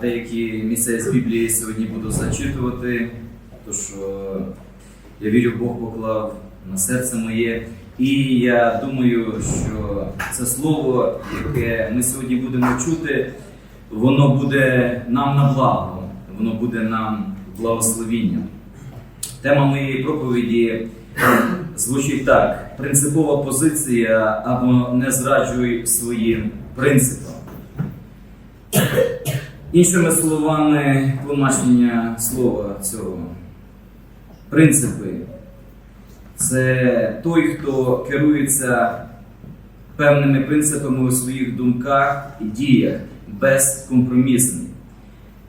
деякі місця з Біблії сьогодні буду зачитувати, що я вірю, Бог поклав на серце моє. І я думаю, що це слово, яке ми сьогодні будемо чути, воно буде нам на благо, воно буде нам благословінням. Тема моєї проповіді звучить так: принципова позиція або не зраджуй своїм принципам. Іншими словами, тлумачення слова цього. Принципи це той, хто керується певними принципами у своїх думках і діях безкомпромісний.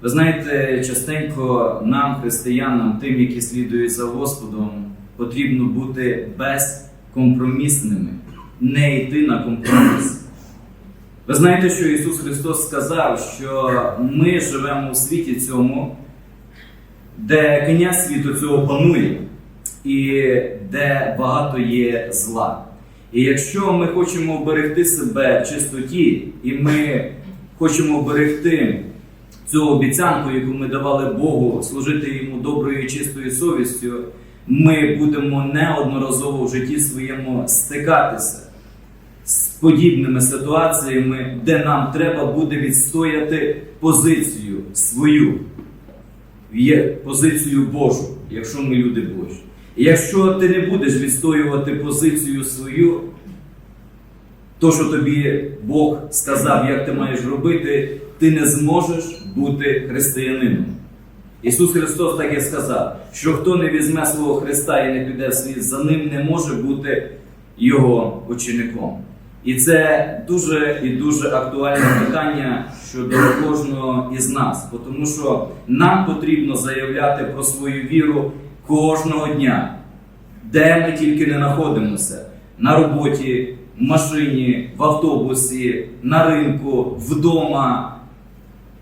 Ви знаєте, частенько нам, християнам, тим, які слідують за Господом, потрібно бути безкомпромісними, не йти на компроміс. Ви знаєте, що Ісус Христос сказав, що ми живемо у світі цьому, де князь світу цього панує, і де багато є зла. І якщо ми хочемо берегти себе в чистоті, і ми хочемо берегти цю обіцянку, яку ми давали Богу, служити йому доброю і чистою совістю, ми будемо неодноразово в житті своєму стикатися подібними ситуаціями, де нам треба буде відстояти позицію свою, є позицію Божу, якщо ми люди Божі. І якщо ти не будеш відстоювати позицію свою, то, що тобі Бог сказав, як ти маєш робити, ти не зможеш бути християнином. Ісус Христос так і сказав, що хто не візьме свого Христа і не піде в світ за ним, не може бути Його учеником. І це дуже і дуже актуальне питання щодо кожного із нас, тому що нам потрібно заявляти про свою віру кожного дня, де ми тільки не знаходимося на роботі, в машині, в автобусі, на ринку, вдома,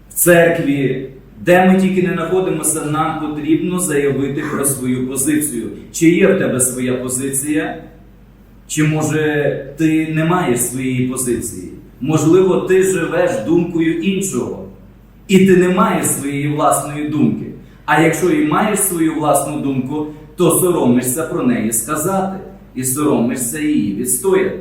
в церкві. Де ми тільки не знаходимося, нам потрібно заявити про свою позицію. Чи є в тебе своя позиція? Чи може ти не маєш своєї позиції? Можливо, ти живеш думкою іншого, і ти не маєш своєї власної думки. А якщо і маєш свою власну думку, то соромишся про неї сказати і соромишся її відстояти.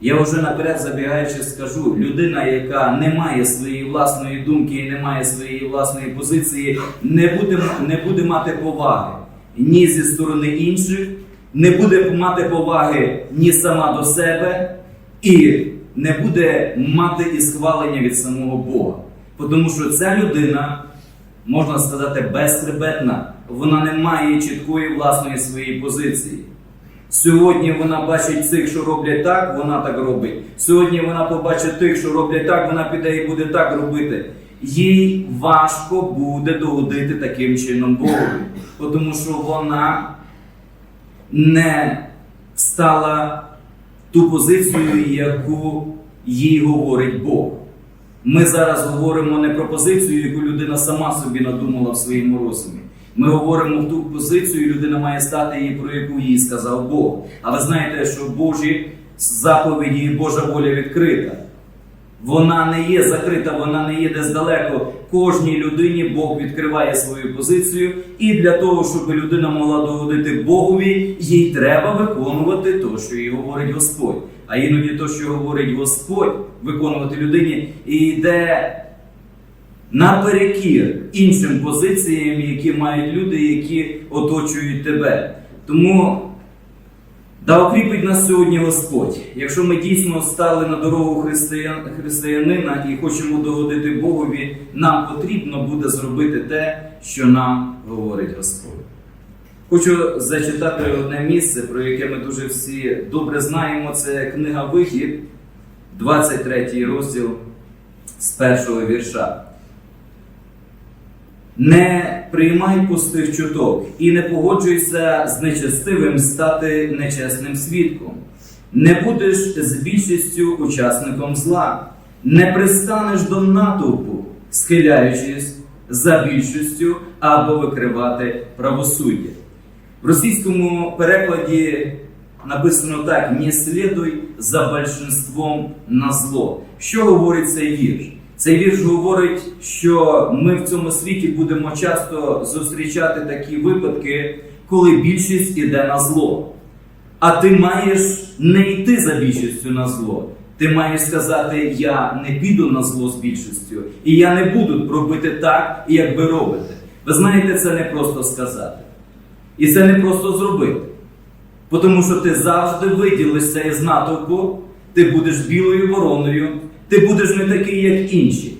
Я вже наперед забігаючи скажу, людина, яка не має своєї власної думки і не має своєї власної позиції, не буде, не буде мати поваги ні зі сторони інших, не буде мати поваги ні сама до себе, і не буде мати і схвалення від самого Бога. Тому що ця людина, можна сказати, безхребетна, вона не має чіткої власної своєї позиції. Сьогодні вона бачить цих, що роблять так, вона так робить. Сьогодні вона побачить тих, що роблять так, вона піде і буде так робити. Їй важко буде догодити таким чином Богу, тому що вона не стала ту позицію, яку їй говорить Бог. Ми зараз говоримо не про позицію, яку людина сама собі надумала в своєму розумі. Ми говоримо в ту позицію, людина має стати її, про яку їй сказав Бог. А ви знаєте, що Божі заповіді і Божа воля відкрита. Вона не є закрита, вона не є десь далеко. Кожній людині Бог відкриває свою позицію, і для того, щоб людина могла догодити Богові, їй треба виконувати те, що їй говорить Господь. А іноді те, що говорить Господь, виконувати людині, і йде наперекір іншим позиціям, які мають люди, які оточують тебе. Тому да окріпить нас сьогодні Господь. Якщо ми дійсно стали на дорогу християн, християнина і хочемо догодити Богові, нам потрібно буде зробити те, що нам говорить Господь. Хочу зачитати одне місце, про яке ми дуже всі добре знаємо. Це книга Вихід, 23 розділ з першого вірша. Не приймай пустих чуток і не погоджуйся з нечестивим стати нечесним свідком. Не будеш з більшістю учасником зла, не пристанеш до натовпу, схиляючись за більшістю або викривати правосуддя. В російському перекладі написано так: не слідуй за большинством на зло. Що говорить цей вірш? Цей вірш говорить, що ми в цьому світі будемо часто зустрічати такі випадки, коли більшість іде на зло. А ти маєш не йти за більшістю на зло. Ти маєш сказати: Я не піду на зло з більшістю, і я не буду робити так, як ви робите. Ви знаєте, це не просто сказати. І це не просто зробити. Тому що ти завжди виділишся із натовпу, ти будеш білою вороною, ти будеш не такий, як інші.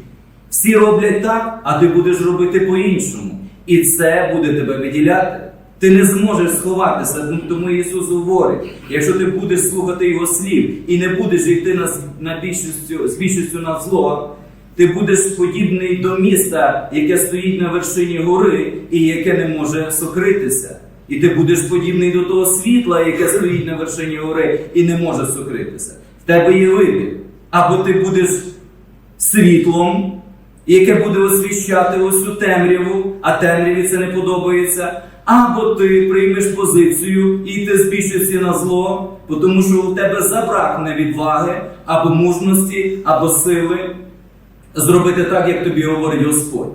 Всі роблять так, а ти будеш робити по-іншому. І це буде тебе виділяти. Ти не зможеш сховатися, Ну, тому Ісус говорить, якщо ти будеш слухати Його слів і не будеш йти на, на більшістю, з більшістю на зло, ти будеш подібний до міста, яке стоїть на вершині гори і яке не може сокритися. І ти будеш подібний до того світла, яке стоїть на вершині гори і не може сокритися. В тебе є вибір. Або ти будеш світлом, яке буде освіщати ось цю темряву, а темряві це не подобається. Або ти приймеш позицію і йти з більшості на зло, тому що у тебе забракне відваги або мужності, або сили зробити так, як тобі говорить Господь.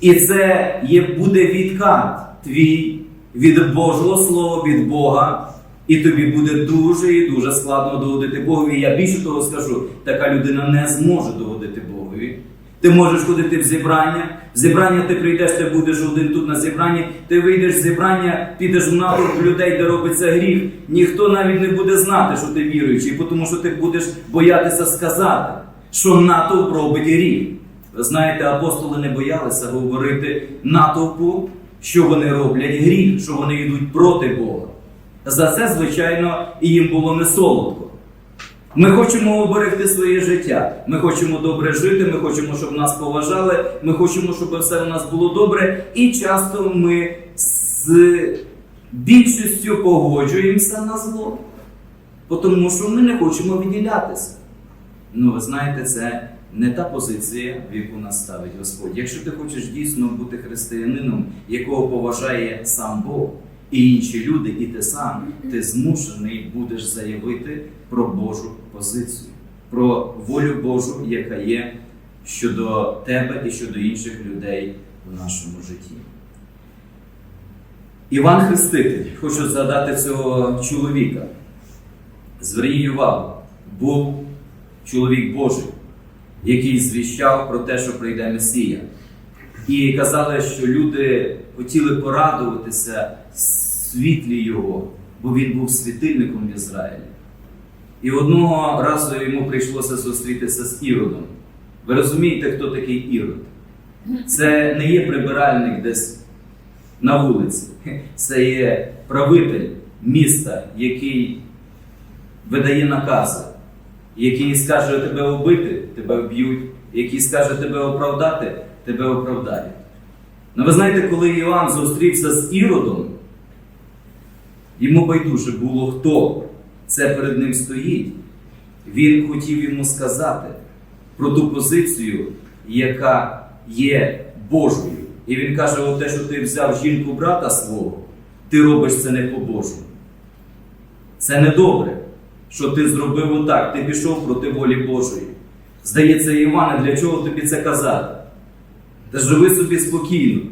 І це є, буде відкат твій від Божого Слова, від Бога. І тобі буде дуже і дуже складно догодити Богові. Я більше того скажу, така людина не зможе догодити Богові. Ти можеш ходити в зібрання. В зібрання ти прийдеш, ти будеш один тут на зібранні. Ти вийдеш з зібрання, підеш в натовп людей, де робиться гріх. Ніхто навіть не буде знати, що ти віруючий, тому що ти будеш боятися сказати, що натовп робить гріх. Ви знаєте, апостоли не боялися говорити натовпу, що вони роблять гріх, що вони йдуть проти Бога. За це, звичайно, і їм було не солодко. Ми хочемо оберегти своє життя. Ми хочемо добре жити, ми хочемо, щоб нас поважали, ми хочемо, щоб все у нас було добре. І часто ми з більшістю погоджуємося на зло, тому що ми не хочемо відділятися. Ну, ви знаєте, це не та позиція, в яку нас ставить Господь. Якщо ти хочеш дійсно бути християнином, якого поважає сам Бог і інші люди, і ти сам, ти змушений будеш заявити про Божу позицію, про волю Божу, яка є щодо тебе і щодо інших людей в нашому житті. Іван Хреститель, хочу згадати цього чоловіка. Зверніть увагу, був чоловік Божий, який звіщав про те, що прийде Месія. І казали, що люди хотіли порадуватися світлі його, бо він був світильником в Ізраїлі. І одного разу йому прийшлося зустрітися з Іродом. Ви розумієте, хто такий Ірод? Це не є прибиральник десь на вулиці, це є правитель міста, який видає накази, який скаже тебе вбити, тебе вб'ють, який скаже тебе оправдати, тебе оправдають. Ну ви знаєте, коли Іоанн зустрівся з Іродом, йому байдуже було хто це перед ним стоїть. Він хотів йому сказати про ту позицію, яка є Божою. І він каже: о те, що ти взяв жінку брата свого, ти робиш це не по-божому. Це не добре, що ти зробив отак, ти пішов проти волі Божої. Здається, Іване, для чого тобі це казати? Та живи собі спокійно,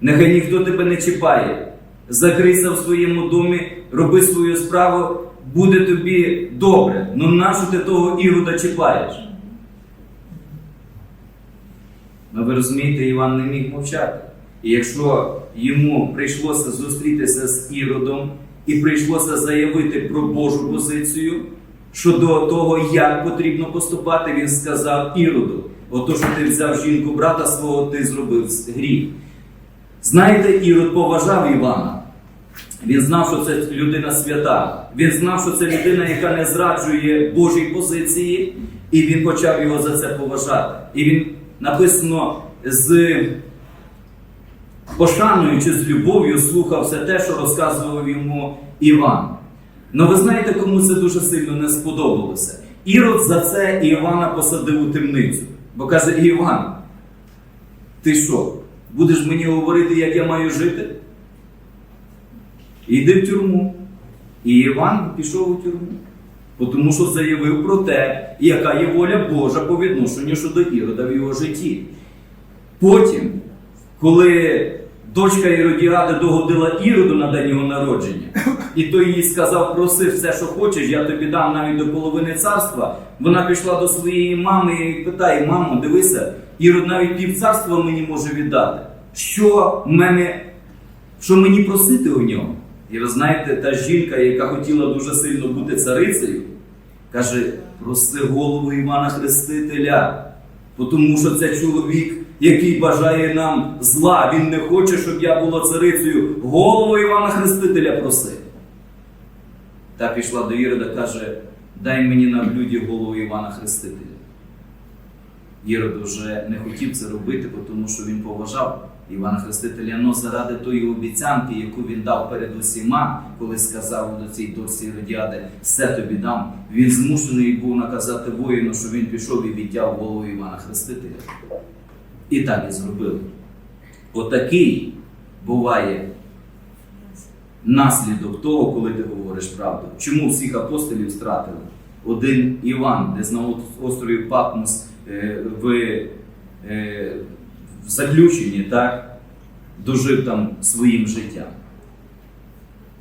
нехай ніхто тебе не чіпає. Закрийся в своєму домі, роби свою справу, буде тобі добре. Ну нащо ти того ірода чіпаєш? Ну ви розумієте, Іван не міг мовчати. І якщо йому прийшлося зустрітися з Іродом і прийшлося заявити про Божу позицію щодо того, як потрібно поступати, він сказав Іроду: ото, що ти взяв жінку брата свого, ти зробив гріх. Знаєте, Ірод поважав Івана. Він знав, що це людина свята. Він знав, що це людина, яка не зраджує Божій позиції, і він почав його за це поважати. І він написано з пошаною чи з любов'ю слухав все те, що розказував йому Іван. Ну ви знаєте, кому це дуже сильно не сподобалося. Ірод за це Івана посадив у темницю. Бо каже: Іван, ти що, будеш мені говорити, як я маю жити? Іди в тюрму. І Іван пішов у тюрму. тому що заявив про те, яка є воля Божа по відношенню щодо Ірода в його житті. Потім, коли дочка Іродіади догодила Іроду на день його народження, і той їй сказав, проси все, що хочеш, я тобі дам навіть до половини царства, вона пішла до своєї мами і питає: мамо, дивися, Ірод навіть пів царства мені може віддати. Що мене, що мені просити у нього? І ви знаєте, та жінка, яка хотіла дуже сильно бути царицею, каже: проси голову Івана Хрестителя. Тому що це чоловік, який бажає нам зла. Він не хоче, щоб я була царицею. Голову Івана Хрестителя проси. Та пішла до Ірода, каже: дай мені на блюді голову Івана Хрестителя. Ірод вже не хотів це робити, тому що він поважав Івана Хрестителя, но заради тої обіцянки, яку він дав перед усіма, коли сказав до цій дочці Іродіади, все тобі дам. Він змушений був наказати воїну, що він пішов і відтяв голову Івана Хрестителя. І так і зробили. Отакий буває наслідок того, коли ти говориш правду. Чому всіх апостолів стратили? Один Іван, десь на острові Патмос е, е, в заключенні, так, дожив там своїм життям.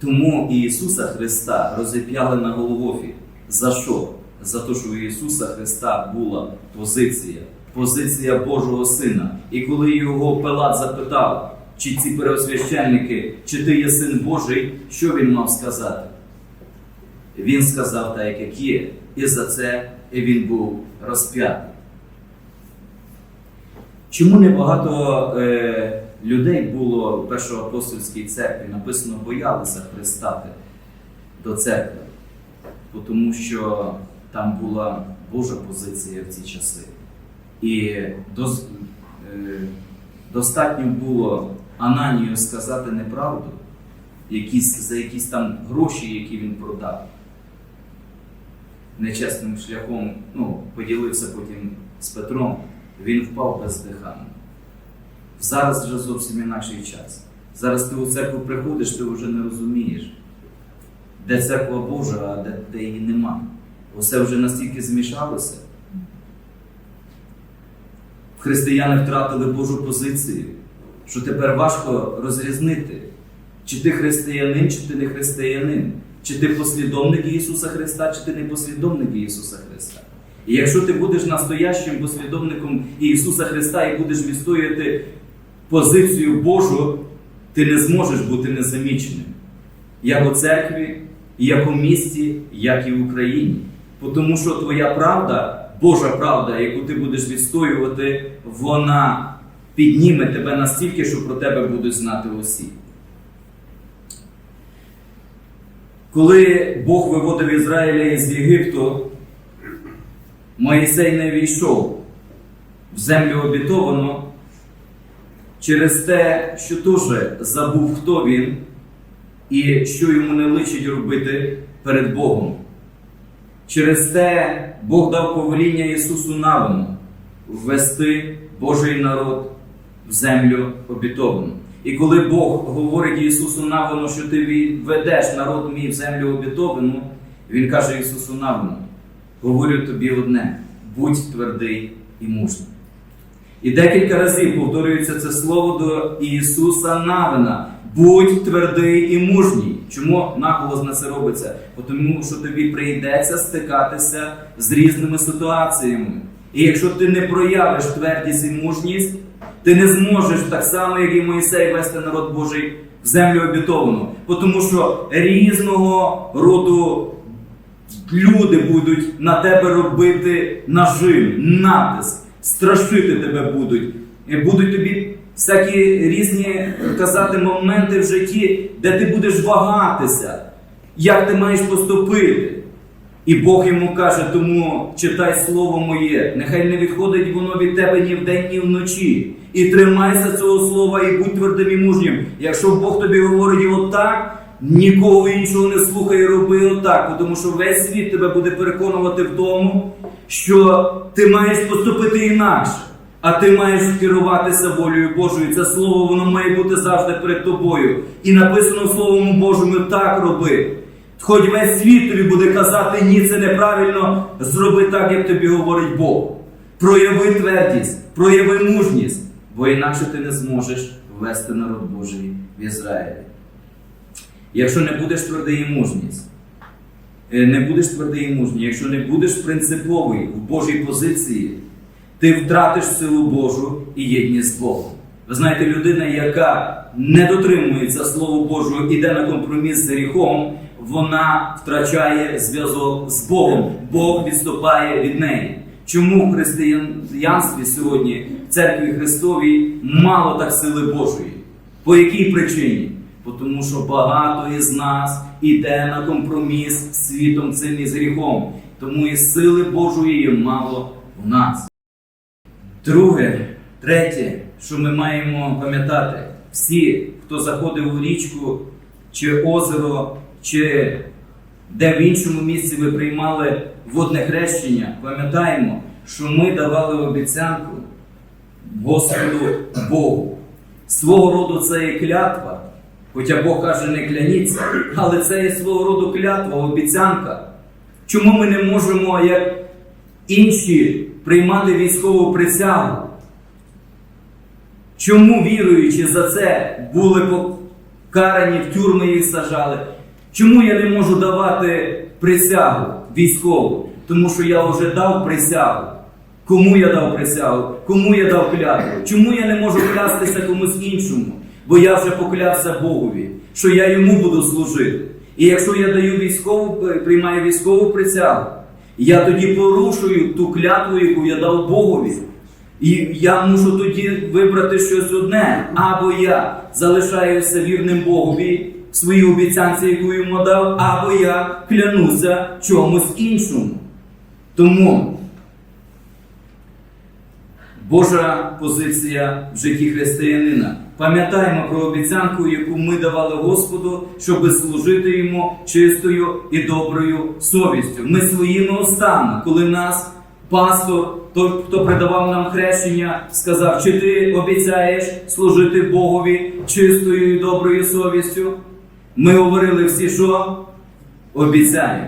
Тому Ісуса Христа розіп'яли на Голгофі. За що? За те, що у Ісуса Христа була позиція, позиція Божого Сина. І коли його Пилат запитав, чи ці переосвященники, чи ти є син Божий, що він мав сказати? Він сказав так, як є, і за це він був розп'ятий. Чому небагато е, людей було в першоапостольській церкві? Написано, боялися пристати до церкви, тому що там була Божа позиція в ці часи. І доз, е, достатньо було Ананію сказати неправду, якісь, за якісь там гроші, які він продав. Нечесним шляхом ну, поділився потім з Петром, він впав бездиханно. Зараз вже зовсім інакший час. Зараз ти у церкву приходиш, ти вже не розумієш, де церква Божа, а де, де її нема. Усе вже настільки змішалося. Християни втратили Божу позицію, що тепер важко розрізнити, чи ти християнин, чи ти не християнин, чи ти послідовник Ісуса Христа, чи ти не послідовник Ісуса Христа. І якщо ти будеш настоящим послідовником Ісуса Христа і будеш відстоювати позицію Божу, ти не зможеш бути незаміченим. Як у церкві, як у місті, як і в Україні. Тому що твоя правда, Божа правда, яку ти будеш відстоювати, вона підніме тебе настільки, що про тебе будуть знати усі. Коли Бог виводив Ізраїля із Єгипту, Моїсей не війшов в землю обітовану через те, що теж забув, хто він і що йому не личить робити перед Богом. Через те Бог дав повеління Ісусу Навину ввести Божий народ в землю обітовану. І коли Бог говорить Ісусу Навину, що ти ведеш народ мій в землю обітовану, Він каже Ісусу Навину, говорю тобі одне: будь твердий і мужній. І декілька разів повторюється це слово до Ісуса Навина. Будь твердий і мужній. Чому наголос на це робиться? Тому що тобі прийдеться стикатися з різними ситуаціями. І якщо ти не проявиш твердість і мужність, ти не зможеш так само, як і Моїсей, вести народ Божий в землю обітовану. Тому що різного роду люди будуть на тебе робити нажим, натиск, страшити тебе будуть. Будуть тобі всякі різні казати моменти в житті, де ти будеш вагатися, як ти маєш поступити. І Бог йому каже, тому читай слово моє, нехай не відходить воно від тебе ні вдень, ні вночі. І тримайся цього слова, і будь твердим і мужнім. Якщо Бог тобі говорить отак, нікого іншого не слухай роби отак, тому що весь світ тебе буде переконувати в тому, що ти маєш поступити інакше. А ти маєш керуватися волею Божою. Це слово воно має бути завжди перед тобою. І написано Словом Божому так роби. Хоч весь світ тобі буде казати, ні, це неправильно, зроби так, як тобі говорить Бог. Прояви твердість, прояви мужність, бо інакше ти не зможеш ввести народ Божий в Ізраїлі. Якщо не будеш твердий і мужність, е, не будеш твердий і мужній, якщо не будеш принциповий в Божій позиції, ти втратиш силу Божу і єдність з. Ви знаєте, людина, яка не дотримується Слову Божого, іде на компроміс з гріхом, вона втрачає зв'язок з Богом. Бог відступає від неї. Чому в християнстві сьогодні, в церкві Христовій, мало так сили Божої? По якій причині? Бо Тому що багато із нас іде на компроміс з світом цим і з гріхом. Тому і сили Божої є мало в нас. Друге, третє, що ми маємо пам'ятати, всі, хто заходив у річку чи озеро, чи де в іншому місці ви приймали водне хрещення, пам'ятаємо, що ми давали обіцянку Господу Богу. Свого роду це є клятва, хоча Бог каже, не кляніться, але це є свого роду клятва, обіцянка. Чому ми не можемо, як інші, приймати військову присягу? Чому віруючи за це були покарані в тюрми їх сажали? Чому я не можу давати присягу військову? Тому що я вже дав присягу. Кому я дав присягу? Кому я дав клятву? Чому я не можу клястися комусь іншому? Бо я вже поклявся Богові, що я йому буду служити. І якщо я даю військову, приймаю військову присягу, я тоді порушую ту клятву, яку я дав Богові. І я мушу тоді вибрати щось одне. Або я залишаюся вірним Богові в своїй обіцянці, яку йому дав, або я клянуся чомусь іншому. Тому Божа позиція в житті християнина. Пам'ятаємо про обіцянку, яку ми давали Господу, щоб служити йому чистою і доброю совістю. Ми своїми устами, коли нас пастор, той, хто придавав нам хрещення, сказав, чи ти обіцяєш служити Богові чистою і доброю совістю. Ми говорили всі, що обіцяємо.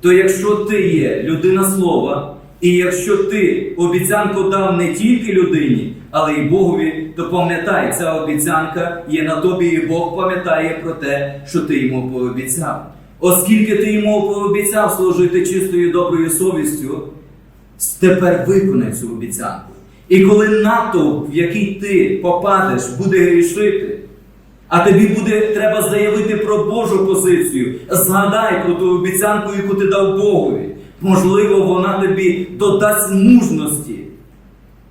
То якщо ти є людина слова, і якщо ти обіцянку дав не тільки людині, але й Богові, то пам'ятай, ця обіцянка є на тобі, і Бог пам'ятає про те, що ти йому пообіцяв. Оскільки ти йому пообіцяв служити чистою доброю совістю, тепер виконай цю обіцянку. І коли натовп, в який ти попадеш, буде грішити, а тобі буде треба заявити про Божу позицію, згадай про ту обіцянку, яку ти дав Богові. Можливо, вона тобі додасть мужності,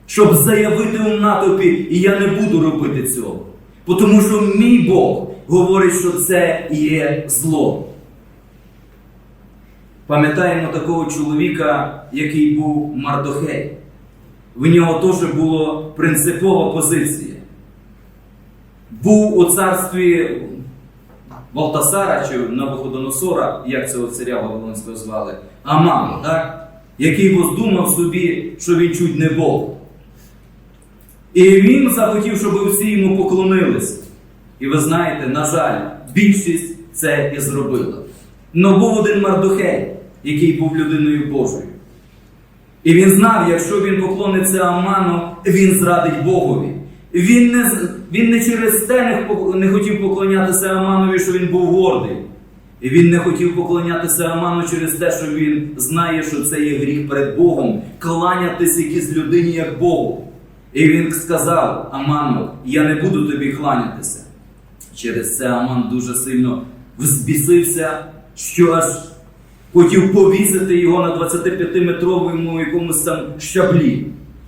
щоб заявити у натовпі, і я не буду робити цього. Тому що мій Бог говорить, що це є зло. Пам'ятаємо такого чоловіка, який був Мардохей. В нього теж була принципова позиція. Був у царстві Валтасара чи Навуходоносора, як цього царя Вавилонського звали, Аман, так? який воздумав собі, що він чуть не Бог. І він захотів, щоб всі йому поклонилися. І ви знаєте, на жаль, більшість це і зробила. Но був один Мардухей, який був людиною Божою. І він знав, якщо він поклониться Аману, він зрадить Богові. Він не, він не через те не, хотів поклонятися Аманові, що він був гордий. І він не хотів поклонятися Аману через те, що він знає, що це є гріх перед Богом, кланятися якійсь людині як Богу. І він сказав Аману, я не буду тобі кланятися. Через це Аман дуже сильно взбісився, що аж хотів повісити його на 25-метровому якомусь там щаблі.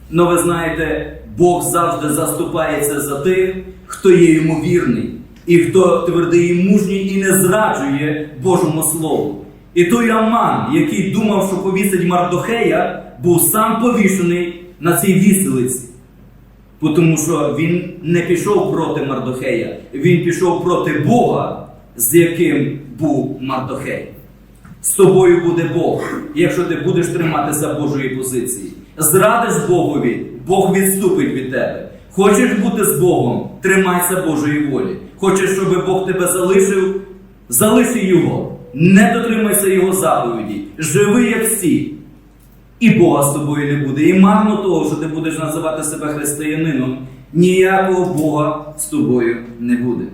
Но ви знаєте, Бог завжди заступається за тих, хто є йому вірний, і хто твердий і мужній і не зраджує Божому Слову. І той Аман, який думав, що повісить Мардохея, був сам повішений на цій віселиці. Тому що він не пішов проти Мардохея, він пішов проти Бога, з яким був Мардохей. З тобою буде Бог, якщо ти будеш триматися Божої позиції. Зрадиш Богові, Бог відступить від тебе. Хочеш бути з Богом, тримайся Божої волі. Хочеш, щоб Бог тебе залишив, залиши Його. не дотримайся Його заповіді, живи як всі. І Бога з тобою не буде. І марно того, що ти будеш називати себе християнином, ніякого Бога з тобою не буде.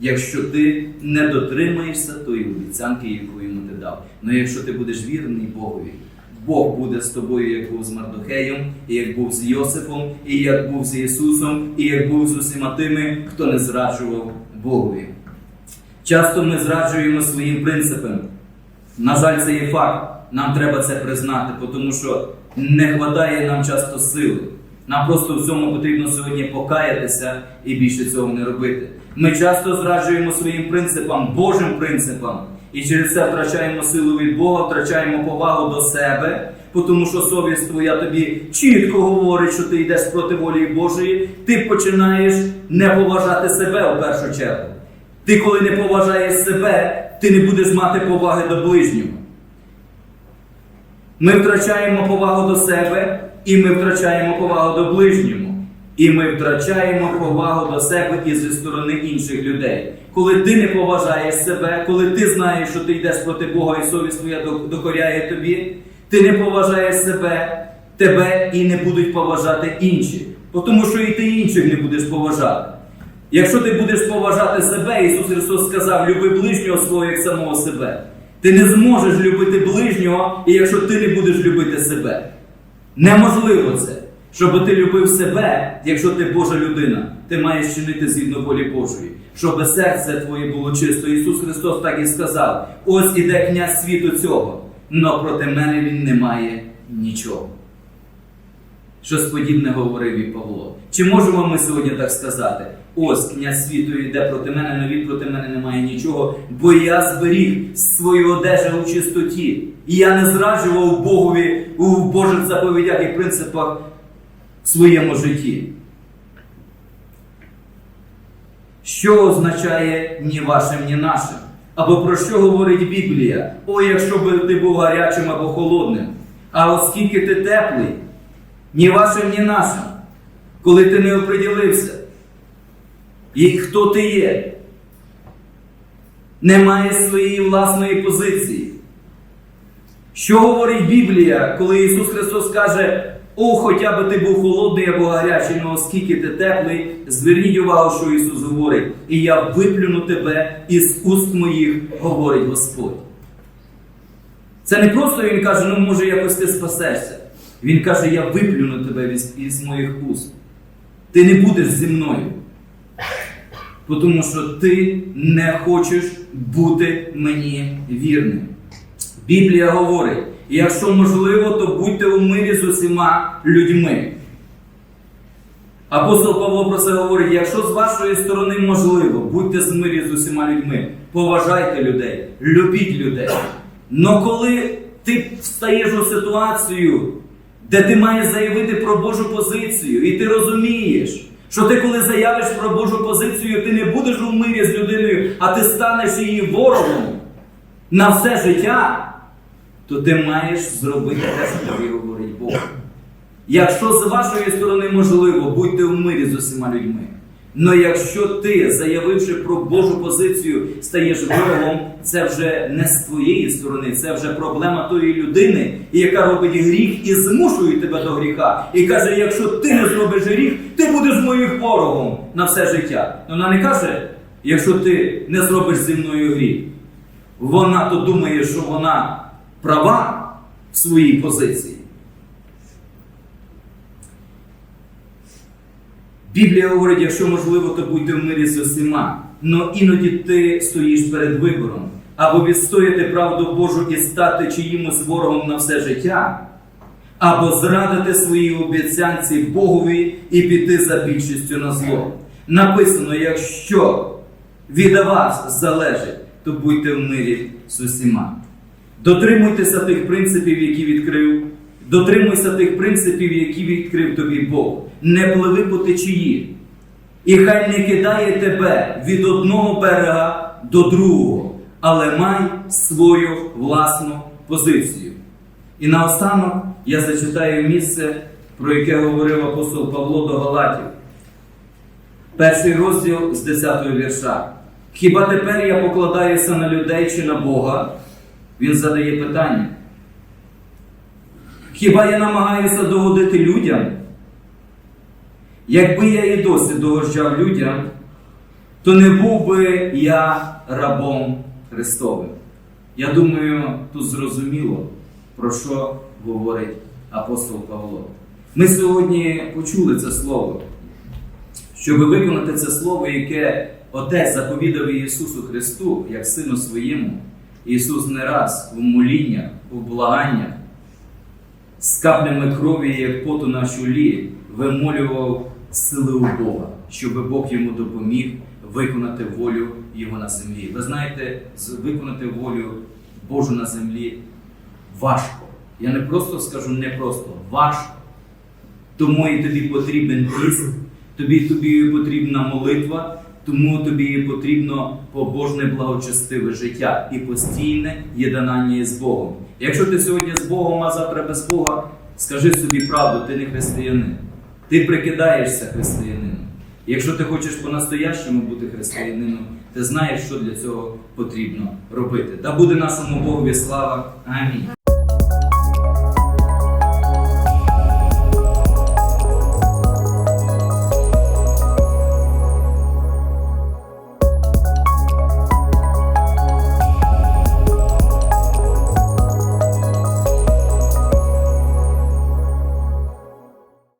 Якщо ти не дотримаєшся тої обіцянки, яку йому ти дав. Ну якщо ти будеш вірний Богові, Бог буде з тобою, як був з Мардохеєм, і як був з Йосифом, і як був з Ісусом, і як був з усіма тими, хто не зраджував Богові. Часто ми зраджуємо своїм принципам. На жаль, це є факт. Нам треба це признати, тому що не вистачає нам часто сили. Нам просто в цьому потрібно сьогодні покаятися і більше цього не робити. Ми часто зраджуємо своїм принципам, Божим принципам, і через це втрачаємо силу від Бога, втрачаємо повагу до себе, тому що совість твоя тобі чітко говорить, що ти йдеш проти волі Божої, ти починаєш не поважати себе в першу чергу. Ти, коли не поважаєш себе, ти не будеш мати поваги до ближнього. Ми втрачаємо повагу до себе, і ми втрачаємо повагу до ближнього. І ми втрачаємо повагу до себе і зі сторони інших людей. Коли ти не поважаєш себе, коли ти знаєш, що ти йдеш проти Бога і совість твоя докоряє тобі, ти не поважаєш себе, тебе і не будуть поважати інші. Тому що і ти інших не будеш поважати. Якщо ти будеш поважати себе, Ісус Христос сказав, люби ближнього свого як самого себе. Ти не зможеш любити ближнього, якщо ти не будеш любити себе. Неможливо це. Щоб ти любив себе, якщо ти Божа людина, ти маєш чинити згідно волі Божої, щоб серце твоє було чисто. Ісус Христос так і сказав: ось іде князь світу цього, но проти мене він не має нічого. Щось подібне говорив і Павло. Чи можемо ми сьогодні так сказати? Ось князь світу йде проти мене, но він проти мене не має нічого, бо я зберіг свою одежу у чистоті. І я не зраджував Богові у Божих заповідях і принципах в своєму житті. Що означає ні вашим, ні нашим? Або про що говорить Біблія? О, якщо би ти був гарячим або холодним, а оскільки ти теплий, ні вашим, ні нашим, коли ти не оприділився, і хто ти є, немає своєї власної позиції. Що говорить Біблія, коли Ісус Христос каже, о, хоча би ти був холодний або гарячий, але оскільки ти теплий, зверніть увагу, що Ісус говорить, і я виплюну тебе із уст моїх, говорить Господь. Це не просто Він каже, ну може якось ти спасешся. Він каже, я виплюну тебе із моїх уст. Ти не будеш зі мною. Тому що ти не хочеш бути мені вірним. Біблія говорить, якщо можливо, то будьте у мирі з усіма людьми. Апостол Павло про це говорить: якщо з вашої сторони можливо, будьте з мирі з усіма людьми, поважайте людей, любіть людей. Но коли ти встаєш у ситуацію, де ти маєш заявити про Божу позицію, і ти розумієш, що ти, коли заявиш про Божу позицію, ти не будеш у мирі з людиною, а ти станеш її ворогом на все життя, то ти маєш зробити те, що тобі говорить Бог. Якщо з вашої сторони можливо, будьте в мирі з усіма людьми. Но якщо ти, заявивши про Божу позицію, стаєш ворогом, це вже не з твоєї сторони, це вже проблема тої людини, яка робить гріх і змушує тебе до гріха. І каже: якщо ти не зробиш гріх, ти будеш моїм ворогом на все життя. Ну, Вона не каже, якщо ти не зробиш зі мною гріх. Вона то думає, що вона права в своїй позиції. Біблія говорить, якщо можливо, то будьте в мирі з усіма. Но іноді ти стоїш перед вибором або відстояти правду Божу і стати чиїмось ворогом на все життя, або зрадити свої обіцянці Богові і піти за більшістю на зло. Написано: якщо від вас залежить, то будьте в мирі з усіма. Дотримуйтеся тих принципів, які відкрив. Дотримуйся тих принципів, які відкрив тобі Бог. Не пливи по течії. І хай не кидає тебе від одного берега до другого, але май свою власну позицію. І наостанок я зачитаю місце, про яке говорив апостол Павло до Галатів. Перший розділ з 10 вірша. Хіба тепер я покладаюся на людей чи на Бога? Він задає питання. Хіба я намагаюся догодити людям? Якби я і досі догоджав людям, то не був би я рабом Христовим. Я думаю, тут зрозуміло, про що говорить апостол Павло. Ми сьогодні почули це слово, щоб виконати це слово, яке Отець заповідав Ісусу Христу, як Сину своєму. Ісус не раз в моліннях, в благаннях, з каплями крові, як поту на чолі, вимолював сили у Бога, щоб Бог йому допоміг виконати волю Його на землі. Ви знаєте, виконати волю Божу на землі важко. Я не просто скажу не просто, важко. Тому і тобі потрібен піст, тобі, тобі потрібна молитва, тому тобі потрібно побожне благочестиве життя і постійне єднання із Богом. Якщо ти сьогодні з Богом, а завтра без Бога, скажи собі правду, ти не християнин. Ти прикидаєшся християнином. Якщо ти хочеш по-настоящому бути християнином, ти знаєш, що для цього потрібно робити. Та буде нашому Богові слава. Амінь.